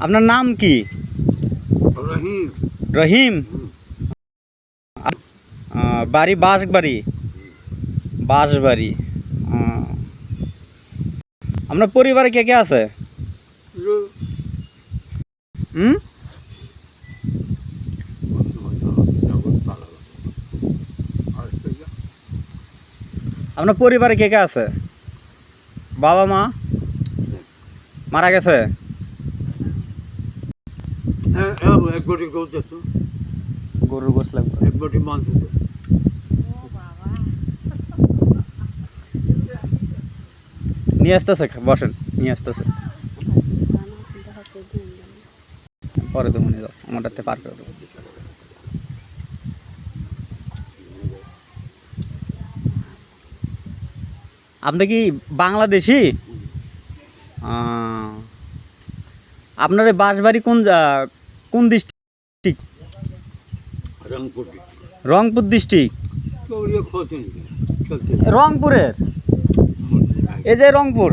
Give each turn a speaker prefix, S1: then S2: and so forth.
S1: আপনার নাম কি
S2: রহিম
S1: রহিম আহ, বাড়ি বাঁশবাড়ি বাঁশবাড়ি আহ। আপনার পরিবারে কে কে আছে হুম আপনার পরিবারে কে কে আছে বাবা মা মারা গেছে
S2: এক বটি গৌত
S1: গরুর গোস লাগবে।
S2: এক বটি মাংস
S1: নিয়ে আসতেছে বসেন নিয়ে আসতেছে। পরে তো মনে যাও আমারটাতে পার করে দেবো। আপনি কি বাংলাদেশি? আপনার এই বাঁশবাড়ি কোন কোন ডিস্ট্রিক্ট?
S2: রংপুর
S1: রংপুর ডিস্ট্রিক্ট। রংপুরের? এই যে রংপুর।